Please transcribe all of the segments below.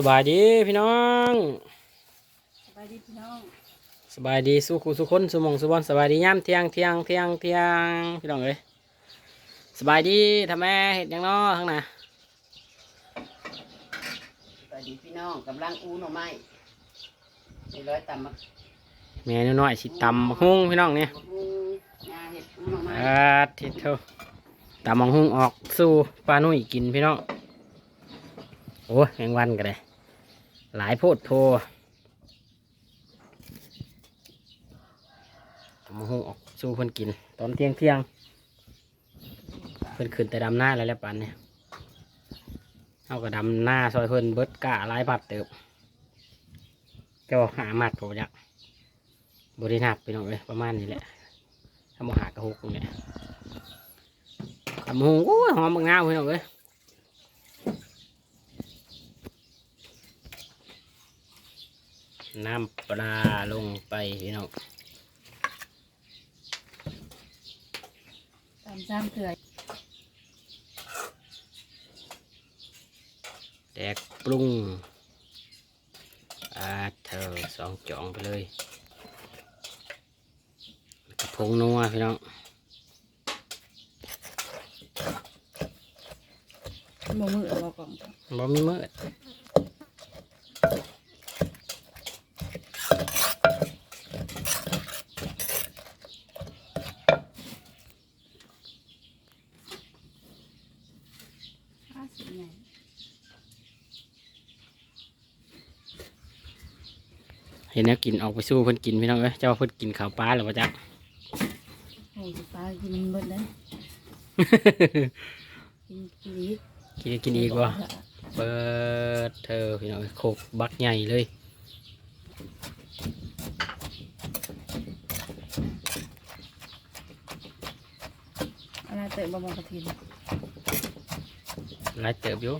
สบายดีพี่น้องสบายดีพี่น้องสบายดีสู้คู่สู้คนสู้หมองสู้บอลสบายดีย่ำเที่ยงเที่ยงเที่ยงเที่ยงพี่น้องเอ้ยสบายดีทำแม่เห็ดหยังน้อทั้งน่ะสบายดีพี่น้องกำลังอู้หน่อไม้ในร้อยตำมะแม่น้อยๆสิตำบักหุ้งพี่น้องเนี่ยมะฮุงงาเห็ดอู้หน่อไม้อาทิตย์เท่าตำบักหุ้งออกสู่ปลานุ่ยกินพี่น้องโอ้ยแมงวันกันเลย หลายโพดโพตำหุ้งออกสู่เพิ่นกิน ตอนเที่ยงเที่ยงเพิ่นขึ้นแต่ดำหน้าแล้วแล้วปันเนี่ยเอากระดำหน้าซอยเพิ่นเบิดกะลายบาทเติบเจ้าหามัดผมอยากบริณับไปหน้องเลยประมาณนี้แหละถ้าโมหากระหุกเนี่ยทำหงโอ้ยหอมบางงาวพี่น้องเลย น้ำปลาลงไปพี่น้องตำซ้ำเกลือแดกปรุงอาเธอสองจ่องไปเลยแล้วกระพงนัวพี่น้องมือมือเอาบอกก่อนบ่มีมืดอ้าสิไง เห็นแล้วกินออกไปสู้เพิ่นกินพี่น้องเอ้ยเจ้าเพิ่นกินข้าวปลาหรือเปล่าจ๊ะโอ้ยปลากินมันเบิดเลยกินกินอีกกินกินอีกวะเปิดเธอพี่น้องเอ้ยโคกบักใหญ่เลยอะไรเตะบะบองกระถิ่นหลายเติบอยู่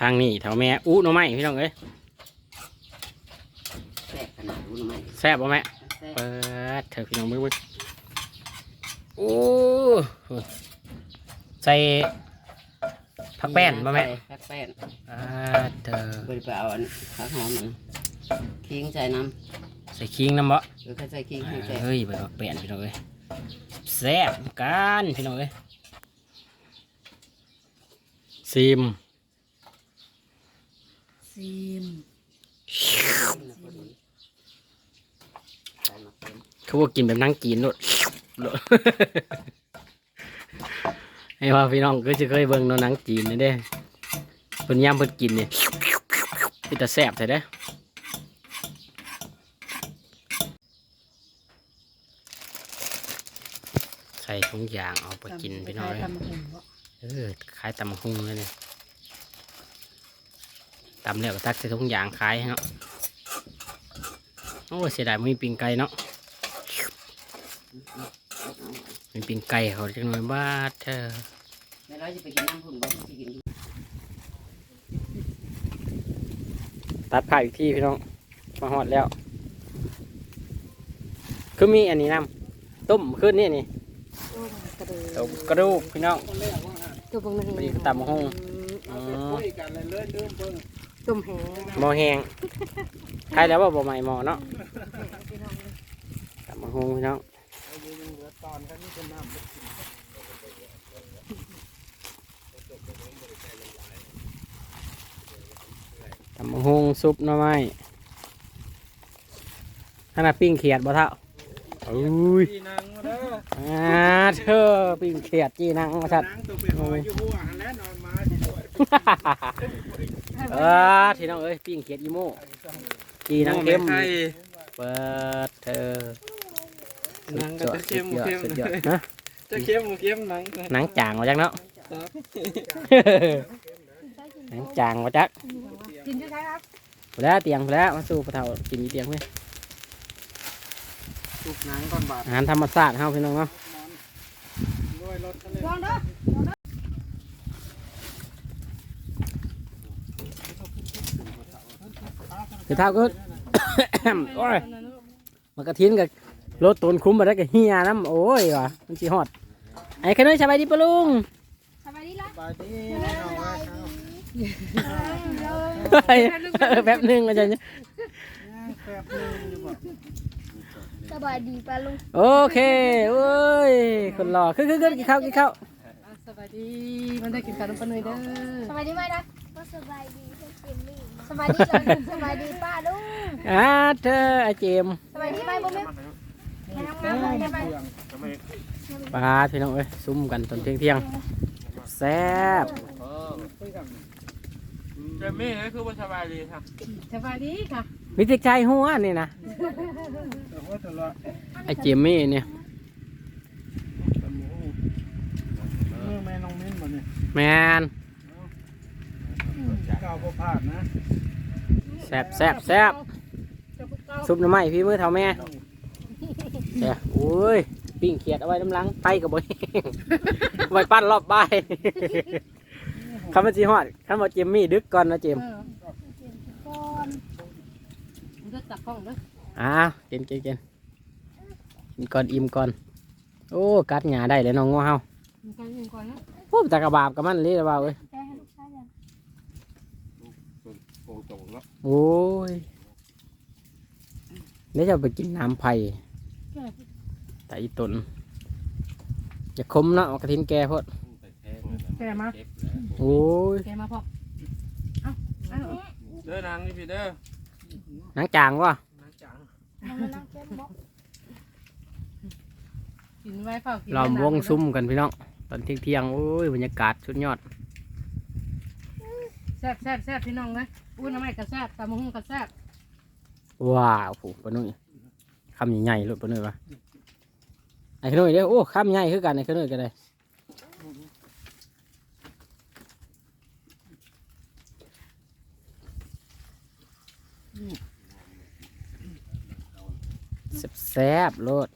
ทางนี้แถวแม่อู้หน่อไม้พี่น้องเอ้ยแซ่บขนาดอู้หน่อไม้แซ่บป่ะแม่แซ่บเปิดเถอะพี่น้องเบิ้งเบิ้งโอ้ใส่ผักแป้นป่ะแม่ผักแป้นอ่าเธอเบิดไปเอาอันผักหอมหนึ่งขิงใส่น้ใส่ขิงน้ำบ่ำหรือใครใส่ขิงขิงใส่เฮ้ยใบผักแป้นพี่น้องเอ้ยแซ่บกันพี่น้องเอ้ยซิม ซีมใส่มะเขือเขาบอกกินแบบนั่งกินโลดโลดให้ว่าพี่น้องก็จะเคยเบิ่งเนาะหนังจีนนี่เด้เพิ่นย่ำเพิ่นกินนี่พี่ตาแซ่บใช่เด้ใส่ทุกอย่างเอาไปกินพี่น้องใส่เอ้ยตำมะหุ่นบ่เออขายตำบักหุ่งเลยเนี่ย ตำแล้วก็ตักใส่ทุกอย่างขายให้เนาะโอ้ยเสียดายไม่มีปิงไก่เนาะมีปิงไก่เขาจังหน่อยบ้าดเธอแม่ร้อยจะไปกินน้ำหุ่นบ่จะกินอยู่ตัดผ่าอีกที่พี่น้องมาหอดแล้ว คือมีอันนี้น้ำต้มขึ้นนี่นี่ต้มกระดูกพี่น้องตัวบางนึงพอดีก็ตำบักหุ่งอ๋อ ตุ่มแหหมอแหงใครแล้วว่าบ่ใหม่หมอเนาะตำบักหุ่งพี่น้องตำบักหุ่งซุปหน่อไม้ขนาดปิ้งเขียดบ่เท่า อุ้ยพี่นางมาเด้ออ่าเธอปิ้งเขียดจีนังมาสัตว์นางตัวเป็นหอยอยู่หัวหันแล้วนอนมาสิด้วยเออที่น้องเอ้ยปิ้งเขียดอีโม่จีนังเข้มไข่เปิดเธอหนังก็จะเข้มสุดยอดเข้มสุดยอดนะจะเข้มบ่เข้มหนังหนังจางมาจักเนาะครับหนังจางมาจักกินใช่ไหมครับพอแล้วเตียงพอแล้วมาสู่พระเฒ่ากินอีเตียงเว้ย สุกหนังก่อนบาดอาหารธรรมชาติเฮาพี่น้องเนาะด้วยรถทะเลลองเด้อคือเท่าก็ โอ้ยมันกระทินกับรถตูนคุ้มมาได้กับเฮียน้ำโอ้ยว่ะมันจีฮอดไอ้ขนุนสบายดีปะลุงสบายดีละบายดีพี่น้องไว้ครับเฮ้ยเออแป๊บหนึงอาจารย์ย่างแป๊บนึงอยู่บ่ สบายดีปะลุงโอเคโอ้ยคนรอขึ้นขึ้นขึ้นกินข้าวกินข้าวสวัสดีมันได้กินข้าวน้ำปลาเนยเด้อสบายดีไหมนะก็สบายดีเพื่อนเจมมี่สบายดีจ้ะสบายดีป้าลุงอ่าเธอไอเจมส์สบายดีไหมบุ้มแม่งามๆเลยไหมปลาพี่น้องเอ้ยซุ่มกันตอนเที่ยงเที่ยงๆแซ่บเจมี่นี่คือว่าสบายดีครับสบายดีค่ะมิติใจหัวนี่นะ แต่ว่าตลอดไอเจมมี่เนี่ยตะหมูเมื่อแม่น้องมิ้นบ่เนี่ยแมนก้าวบ่พลาดนะแซบแซบแซบซุปหน้ำไม้พี่มือเท่าแม่เจ้โอ้ยปิ้งเขียดเอาไว้น้ำหลังไปกับบ่แห้งไว้ปั้นรอบบ่ายคำว่าจีฮอดคำว่าเจมมี่ดึกก่อนนะเจม เออมันจะจับกล้องเด้อ อ่ากินกินกินกินก่อนอิ่มก่อน โอ้ กัดหญ้าได้เลยน้องงัวเฮามันก็ยิงก่อนนะโอ้ตะกระบาบกับมันเลยละบ่าวเอ้ยแกให้ลูกชายยังโอ้ยเดี๋ยวจะไปกินน้ำไผ่แต่อีตนอย่าคมเนาะกระทินแกโพดแกมาโอ้ยแกมาพอเอาเอาเด้อนางนี่พี่เด้อ หนังจางวะนางจัง มันมานั่งเก็บบอกกินไว้เปล่ากินล้อมวงซุ่มกันพี่น้องตอนเที่ยงเที่ยงๆโอ้ยบรรยากาศสุดยอดแซ่บแซ่บแซ่บพี่น้องเลยอุ้ยน้ำไม้กระแซ่บตามะฮุ่งกระแซ่บว้าวผูปะนุ่ยคำใหญ่ๆเลยปะนุ่ยวะไอ้ขนุ่ยเด้อโอ้คำใหญ่คือกันไอ้ขนุ่ยก็ได้ แซ่บๆโลด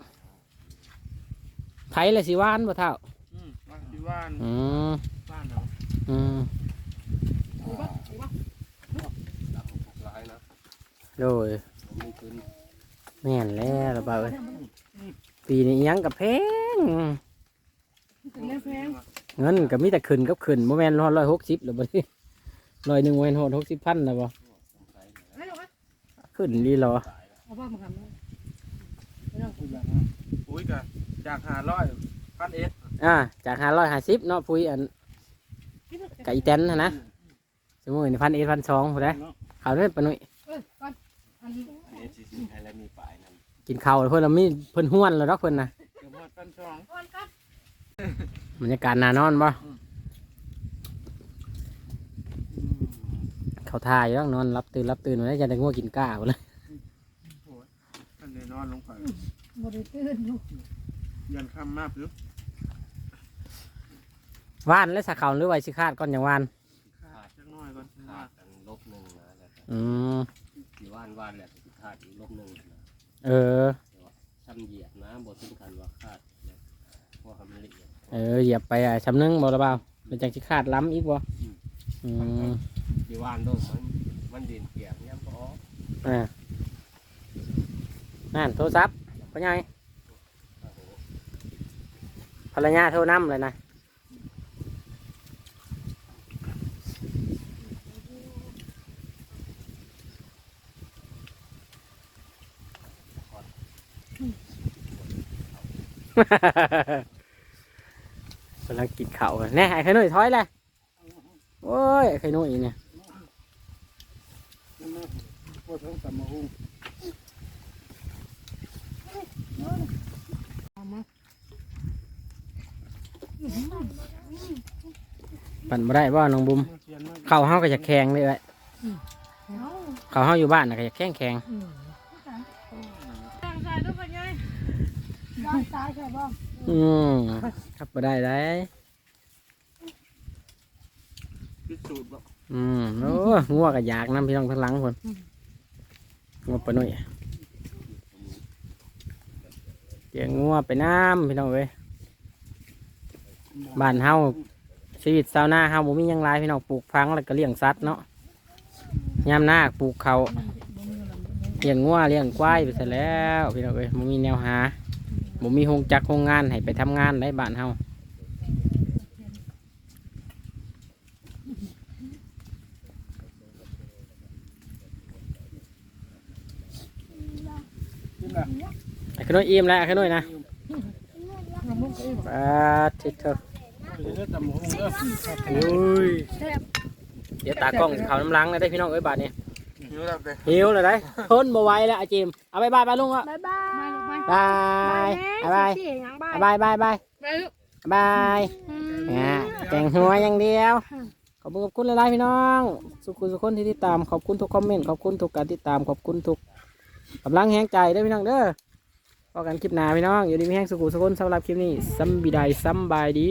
ไผเลยสิหวานบ่เท่า อืมบ้านที่บ้านอืมบ้านเนาะอืมโดยแม่นแล้วระเบาเอ้ยปีนี้อิหยังกับแพงเป็นเรื่องแพงเงินก็มีแต่ขึ้นกับขึ้นโมแมนร้อยหกสิบหรือบ่นี่ร้อยหนึ่งโมแมนหกสิบพันนะบ่ไม่หรอกขึ้นดีเหรอเอาพ่อมาทำเลย อุ้ยกะจากหาร้อยพันเอ็ดอ่าจากห้าร้อยห้าสิบเนาะพุยอันไก่แตนนะนะสมมติพันเอ็ดพันสองผู้ใดเขาเนี่ยปะหนุ่ยเออก่อนอันนี้กินข้าวเพิ่นละมีเพิ่นห้วนแล้วดอกเพิ่นนะเกือบหมดพันสองก่อนก่อนบรรยากาศน่านอนบ่เขาทายแล้วนอนรับตื่นรับตื่นมาได้จะได้ง่วงกินก้าวเลยท่านได้นอนลงไป บริตื่นอยู่ยันค่ำมากหรือว่านและสะเขาหรือไวสิคาดก่อนอย่างว่านขาดจักหน้อยก่อนว่าลบหนึ่งนะแต่อืมที่ว่านว่านแหละที่คาดอีกลบหนึ่งนะเออช้ำเหยียดนะบทถึงกันว่าคาดเนี่ยเพราะว่ามันละเอียดเออเหยียบไปอะชำนึงบ่ละเปล่าเป็นจังสิคาดล้ำอีกบ่อืมที่ว่านโดนมันมันดินเปียกเนี่ยพออ่านั่นโทรศัพท์ พ่อใหญ่ภรรยาโทรน้ำเลยนะกำลังกินข้าแน่ไอ้ไข่นุ่ยถอยเลยโอ้ยไอ้ไข่นุ่ยเนี่ย ปวดท้องตำ มะฮุ่งปั่นมาได้บ่น้องบุมเข่าห้าเฮาก็จะแข็งเลยเอ้ยข้าวเฮาอยู่บ้านน่ะก็จะแข็งแข็งอืมครับมาได้ได้พิสูจน์บ่อืมโอ้งัวก็อยากน้ำพี่น้องทั้งหลังคนงัวปะหน่อย เลี้ยงงัวไปน้ำพี่น้องเอ้ยบ้านเฮาชีวิตชาวนาเฮาบ่มีหยังหลายพี่น้องปลูกพังแล้วก็เลี้ยงสัตว์เนาะยามหน้าปลูกเขาวเลี้ยงงัวเลี้ยงควายไปซะแล้วพี่น้องเอ้ยบ่มีแนวหาบ่มีโรงจักรโรงงานให้ไปทำงานได้บ้านเฮากินละ ขน้อยอิ่มแล้วไอ้ขน้อยนะน้ำมุกก็อิ่มปาดทิเถอะเดี๋ยวจะตำหมูเด้ออุ้ยเดี๋ยวตากล้องสิเขาน้ำลังเลยได้พี่น้องเอ้ยบาดนี้หิวแล้วเด้หิวเลยได้ทนบ่ไหวแล้วอาจิมเอาบายบายไปลุงอะบ๊ายบายมาลูกมาบายบายเสียงบายบายบายบายไปลูกบายเนี่ยแต่งหัวอย่างเดียวขอบคุณขอบคุณหลายๆพี่น้อง สุขุสุขคนที่ติดตามขอบคุณทุกคอมเมนต์ขอบคุณทุกการติดตามขอบคุณทุกกำลังแห้งใจเด้อพี่น้องเด้อ พอกันคลิปหน้าพี่น้อง อยู่ดีมีแห้งสุขุสุขคนสำหรับคลิปนี้ซัมบีไดซัมบายดี